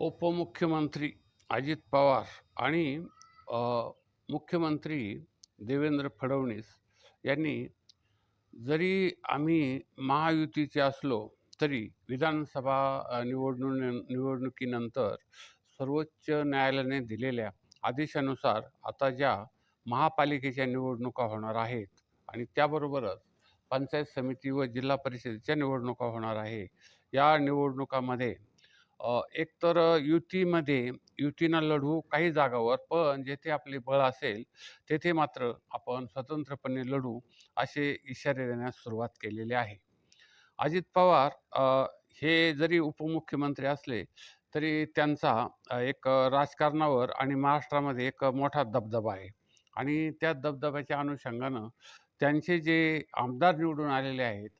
उपमुख्यमंत्री अजित पवार आणि मुख्यमंत्री देवेंद्र फडणवीस यांनी जरी आम्ही महायुतीचे असलो तरी विधानसभा अ, निवडणूक निवडणुकीनंतर सर्वोच्च न्यायालयाने दिलेल्या आदेशानुसार आता ज्या महापालिकेच्या निवडणुका होणार आहेत आणि त्याबरोबरच पंचायत समिती व जिल्हा परिषदेच्या निवडणुका होणार आहे या निवडणुकामध्ये एकतर युतीमध्ये युतीनं लढू काही जागावर पण जेथे आपले बळ असेल तेथे मात्र आपण स्वतंत्रपणे लढू असे इशारे देण्यास सुरुवात केलेली आहे. अजित पवार हे जरी उपमुख्यमंत्री असले तरी त्यांचा एक राजकारणावर आणि महाराष्ट्रामध्ये एक मोठा दबदबा आहे. आणि त्या दबदब्याच्या अनुषंगानं त्यांचे जे आमदार निवडून आलेले आहेत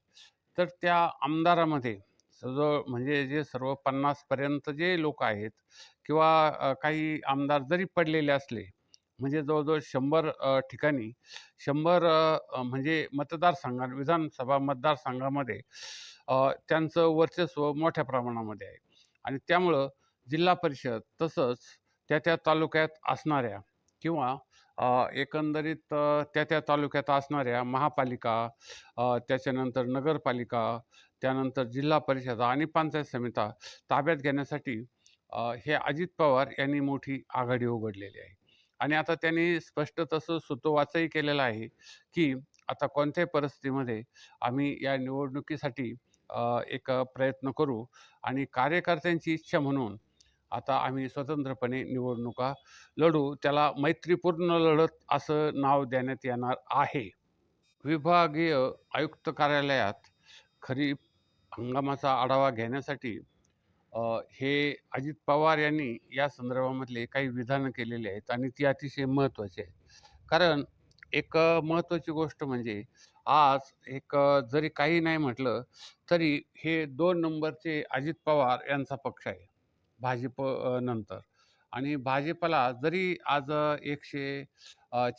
तर त्या आमदारामध्ये जवळ म्हणजे जे सर्व पन्नासपर्यंत जे लोक आहेत किंवा काही आमदार जरी पडलेले असले म्हणजे जवळजवळ शंभर ठिकाणी शंभर म्हणजे मतदारसंघा विधानसभा मतदारसंघामध्ये त्यांचं वर्चस्व मोठ्या प्रमाणामध्ये आहे. आणि त्यामुळं जिल्हा परिषद तसंच त्या त्या तालुक्यात असणाऱ्या किंवा एकंदरीत त्या त्या तालुक्यात असणाऱ्या महापालिका त्याच्यानंतर नगरपालिका त्यानंतर जिल्हा परिषद आणि पंचायत समिता ताब्यात घेण्यासाठी हे अजित पवार यांनी मोठी आघाडी उघडलेली आहे. आणि आता त्यांनी स्पष्ट तसं सुतोवाचही केलेलं आहे की आता कोणत्याही परिस्थितीमध्ये आम्ही या निवडणुकीसाठी एक प्रयत्न करू आणि कार्यकर्त्यांची इच्छा म्हणून आता आम्ही स्वतंत्रपणे निवडणुका लढू त्याला मैत्रीपूर्ण लढत असं नाव देण्यात येणार आहे. विभागीय आयुक्त कार्यालयात खरीप हंगामाचा आढावा घेण्यासाठी हे अजित पवार यांनी या संदर्भामधले काही विधानं केलेली आहेत आणि ती अतिशय महत्त्वाची आहेत. कारण एक महत्त्वाची गोष्ट म्हणजे आज एक जरी काही नाही म्हटलं तरी हे दोन नंबरचे अजित पवार यांचा पक्ष आहे भाजप नंतर. आणि भाजपला जरी आज एकशे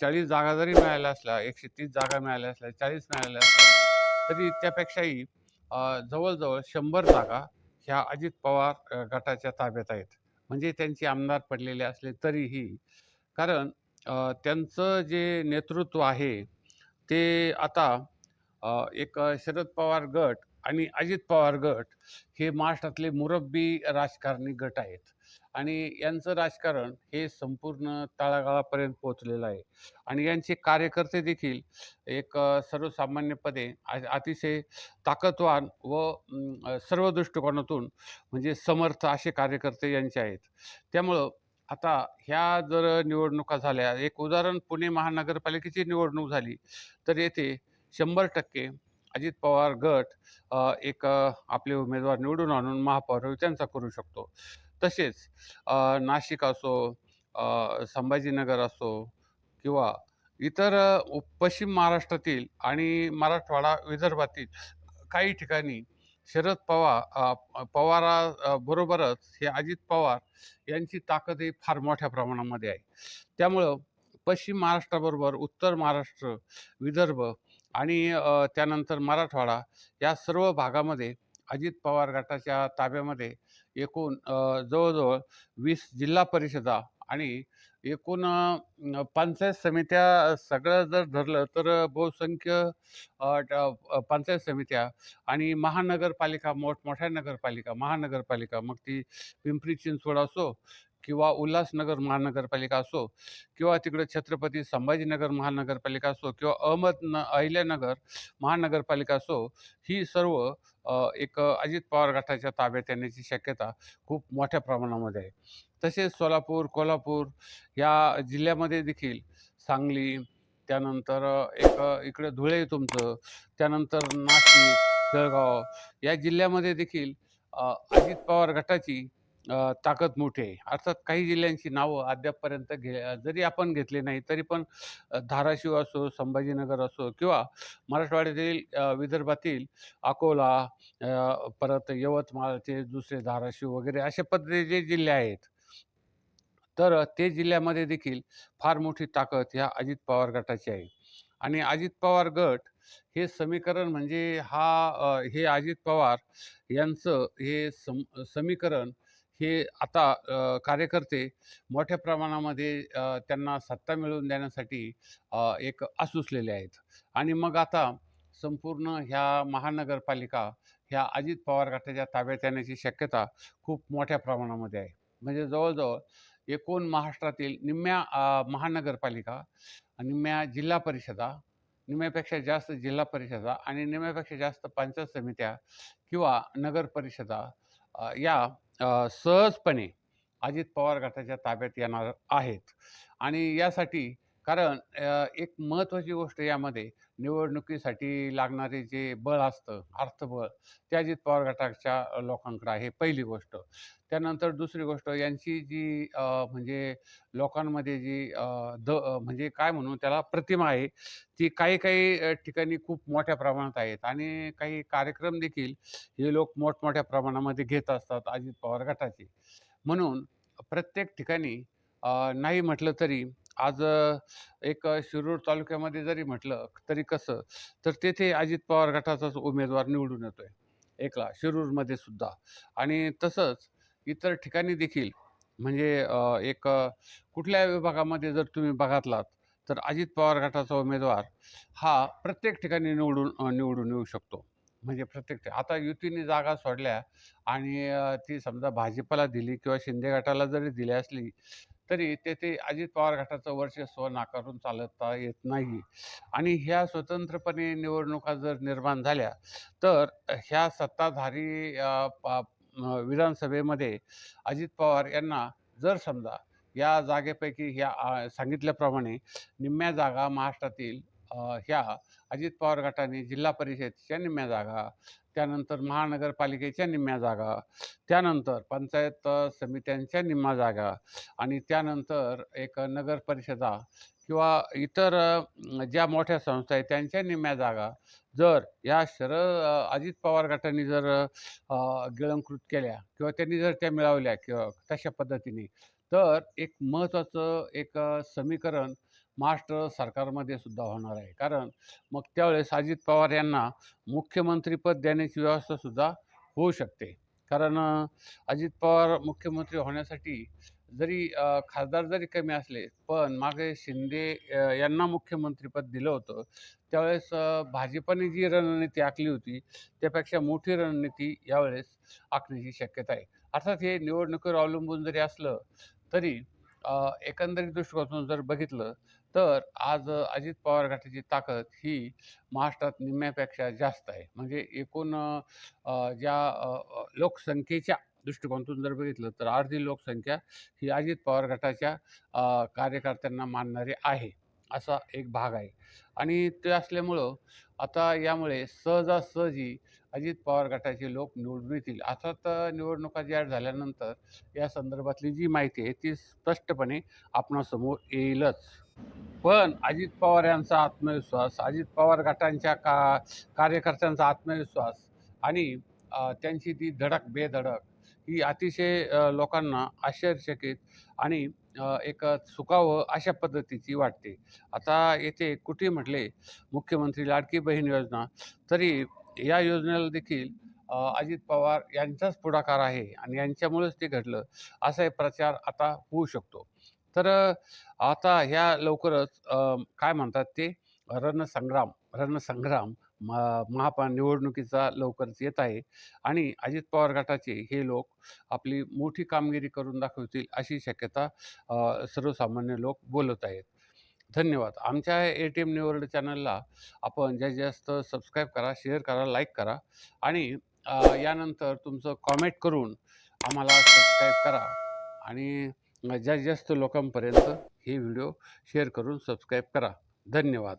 चाळीस जागा जरी मिळाल्या असल्या एकशे तीस जागा मिळाल्या असल्या चाळीस मिळाल्या असल्या तरी त्यापेक्षाही जवळजवळ शंभर जागा ह्या अजित पवार गटाच्या ताब्यात आहेत. म्हणजे त्यांचे आमदार पडलेले असले तरीही. कारण त्यांचं जे नेतृत्व आहे ते आता एक शरद पवार गट आणि अजित पवार गट हे महाराष्ट्रातले मुरब्बी राजकारणी गट आहेत. आणि यांचं राजकारण हे संपूर्ण तळागाळापर्यंत पोहोचलेलं आहे. आणि यांचे कार्यकर्ते देखील एक सर्वसामान्यपणे अतिशय ताकदवान व सर्व दृष्टिकोनातून म्हणजे समर्थ असे कार्यकर्ते यांचे आहेत. त्यामुळं आता ह्या जर निवडणुका झाल्या एक उदाहरण पुणे महानगरपालिकेची निवडणूक झाली तर येथे शंभर टक्के अजित पवार गट एक आपले उमेदवार निवडून आणून महापौर त्यांचा करू शकतो. तसेच नाशिक असो संभाजीनगर असो किंवा इतर पश्चिम महाराष्ट्रातील आणि मराठवाडा विदर्भातील काही ठिकाणी शरद पवार पवाराबरोबरच पवारा बरोबरच हे अजित पवार यांची ताकदही फार मोठ्या प्रमाणामध्ये आहे. त्यामुळं पश्चिम महाराष्ट्राबरोबर उत्तर महाराष्ट्र विदर्भ आणि त्यानंतर मराठवाडा या सर्व भागामध्ये अजित पवार गटाच्या ताब्यामध्ये एकूण जवळजवळ वीस जिल्हा परिषदा आणि एकूण पंचायत समित्या सगळं जर धरलं तर बहुसंख्य पंचायत समित्या आणि महानगरपालिका मोठमोठ्या नगरपालिका महानगरपालिका मग ती पिंपरी चिंचवड असो किंवा उल्हासनगर महानगरपालिका असो किंवा तिकडे छत्रपती संभाजीनगर महानगरपालिका असो किंवा अहमद न अहिल्यानगर महानगरपालिका असो ही सर्व एक अजित पवार गटाच्या ताब्यात येण्याची शक्यता खूप मोठ्या प्रमाणामध्ये आहे. तसेच सोलापूर कोल्हापूर या जिल्ह्यामध्ये देखील सांगली त्यानंतर एक इकडे धुळे तुमचं त्यानंतर नाशिक जळगाव या जिल्ह्यामध्ये देखील अजित पवार गटाची अ, ताकद मोठी आहे. अर्थात काही जिल्ह्यांची नावं अद्यापपर्यंत घे जरी आपण घेतली नाही तरी पण अ, धाराशिव असो संभाजीनगर असो किंवा मराठवाड्यातील अ, विदर्भातील अकोला अ, परत यवतमाळचे दुसरे धाराशिव वगैरे अशा पद्धतीचे जे जिल्हे आहेत तर ते जिल्ह्यामध्ये देखील फार मोठी ताकद ह्या अजित पवार गटाची आहे. आणि अजित पवार गट हे समीकरण म्हणजे हा अ, हे अजित पवार यांचं हे सम समीकरण हे आता कार्यकर्ते मोठ्या प्रमाणामध्ये त्यांना सत्ता मिळवून देण्यासाठी एक आसूसलेले आहेत. आणि मग आता संपूर्ण ह्या महानगरपालिका ह्या अजित पवार गटाच्या ताब्यात येण्याची शक्यता खूप मोठ्या प्रमाणामध्ये आहे. म्हणजे जवळजवळ एकूण महाराष्ट्रातील निम्म्या महानगरपालिका निम्म्या जिल्हा परिषदा निम्म्यापेक्षा जास्त जिल्हा परिषदा आणि निम्म्यापेक्षा जास्त पंचायत समित्या किंवा नगर परिषदा या सहजपणे अजित पवार गटाच्या ताब्यात येणार आहेत. आणि यासाठी कारण अ, एक महत्त्वाची गोष्ट यामध्ये निवडणुकीसाठी लागणारे जे बळ असतं अर्थबळ ते अजित पवार गटाच्या लोकांकडे आहे पहिली गोष्ट. त्यानंतर दुसरी गोष्ट यांची जी अ, म्हणजे लोकांमध्ये जी अ, द अ, म्हणजे काय म्हणू त्याला प्रतिमा आहे ती काही काही अ, ठिकाणी खूप मोठ्या प्रमाणात आहेत. आणि काही कार्यक्रम देखील हे लोक मोठमोठ्या प्रमाणामध्ये घेत असतात अजित पवार गटाचे. म्हणून प्रत्येक ठिकाणी अ, नाही म्हटलं तरी आज एक शिरूर तालुक्यामध्ये जरी म्हटलं तरी कसं तर तेथे अजित पवार गटाचाच उमेदवार निवडून येतोय. एकला शिरूरमध्ये सुद्धा. आणि तसंच इतर ठिकाणी देखील म्हणजे एक कुठल्या विभागामध्ये जर तुम्ही बघातलात तर अजित पवार गटाचा उमेदवार हा प्रत्येक ठिकाणी निवडून निवडून येऊ शकतो. म्हणजे प्रत्येक आता युतीने जागा सोडल्या आणि ती समजा भाजपला दिली किंवा शिंदे गटाला जरी दिली असली तरी तेथे अजित पवार गटाचं वर्चस्व नाकारून चालवता येत नाही. आणि ह्या स्वतंत्रपणे निवडणुका जर निर्माण झाल्या तर ह्या सत्ताधारी विधानसभेमध्ये अजित पवार यांना जर समजा या जागेपैकी ह्या सांगितल्याप्रमाणे निम्म्या जागा महाराष्ट्रातील ह्या अजित पवार गटाने जिल्हा परिषदेच्या निम्म्या जागा त्यानंतर महानगरपालिकेच्या निम्म्या जागा त्यानंतर पंचायत समित्यांच्या निम्म्या जागा आणि त्यानंतर एक नगर परिषदा किंवा इतर ज्या मोठ्या संस्था आहेत त्यांच्या निम्म्या जागा. जर या शरद अजित पवार गटाने जर गिळंकृत केल्या किंवा त्यांनी जर त्या मिळवल्या किंवा तशा पद्धतीने तर एक महत्त्वाचं एक समीकरण महाराष्ट्र सरकारमध्ये सुद्धा होणार आहे. कारण मग त्यावेळेस अजित पवार यांना मुख्यमंत्रीपद देण्याची व्यवस्थासुद्धा होऊ शकते. कारण अजित पवार मुख्यमंत्री होण्यासाठी जरी खासदार जरी कमी असले पण मागे शिंदे यांना मुख्यमंत्रीपद दिलं होतं. त्यावेळेस अ, भाजपने जी रणनीती आखली होती त्यापेक्षा मोठी रणनीती यावेळेस आखण्याची शक्यता आहे. अर्थात हे निवडणुकीवर अवलंबून जरी असलं तरी एकंदरीत दृष्टिकोनातून जर बघितलं तर आज अजित पवार गटाची ताकद ही महाराष्ट्रात निम्म्यापेक्षा जास्त आहे. म्हणजे एकूण ज्या लोकसंख्येच्या दृष्टिकोनातून जर बघितलं तर अर्धी लोकसंख्या ही अजित पवार गटाच्या कार्यकर्त्यांना मानणारी आहे. असा एक भाग आहे. आणि ते असल्यामुळं आता यामुळे सहजासहजी अजित पवार गटाचे लोक निवडून येतील. आता तर निवडणुका जाहीर झाल्यानंतर या संदर्भातली जी माहिती आहे ती स्पष्टपणे आपणासमोर येईलच. पण अजित पवार यांचा आत्मविश्वास अजित पवार गटांच्या का कार्यकर्त्यांचा आत्मविश्वास आणि त्यांची ती धडक बेधडक ही अतिशय लोकांना आश्चर्यचकित आणि एक सुखावं अशा पद्धतीची वाटते. आता येथे कुठे म्हटले मुख्यमंत्री लाडकी बहीण योजना तरी या योजनेला देखील अजित पवार यांचाच पुढाकार आहे आणि यांच्यामुळेच ते घडलं असा हे प्रचार आता होऊ शकतो. तर आता ह्या लवकरच काय म्हणतात ते रणसंग्राम रणसंग्राम मा महापा निवडणुकीचा लवकरच येत आहे आणि अजित पवार गटाचे हे लोक आपली मोठी कामगिरी करून दाखवतील अशी शक्यता सर्वसामान्य लोक बोलत आहेत. धन्यवाद. आमच्या ए टी एम निवड चॅनलला आपण जास्तीत जास्त सबस्क्राईब करा शेअर करा लाईक करा आणि यानंतर तुमचं कॉमेंट करून आम्हाला सबस्क्राईब करा आणि जास्तीत जास्त लोकांपर्यंत हे व्हिडिओ शेअर करून सबस्क्राईब करा. धन्यवाद.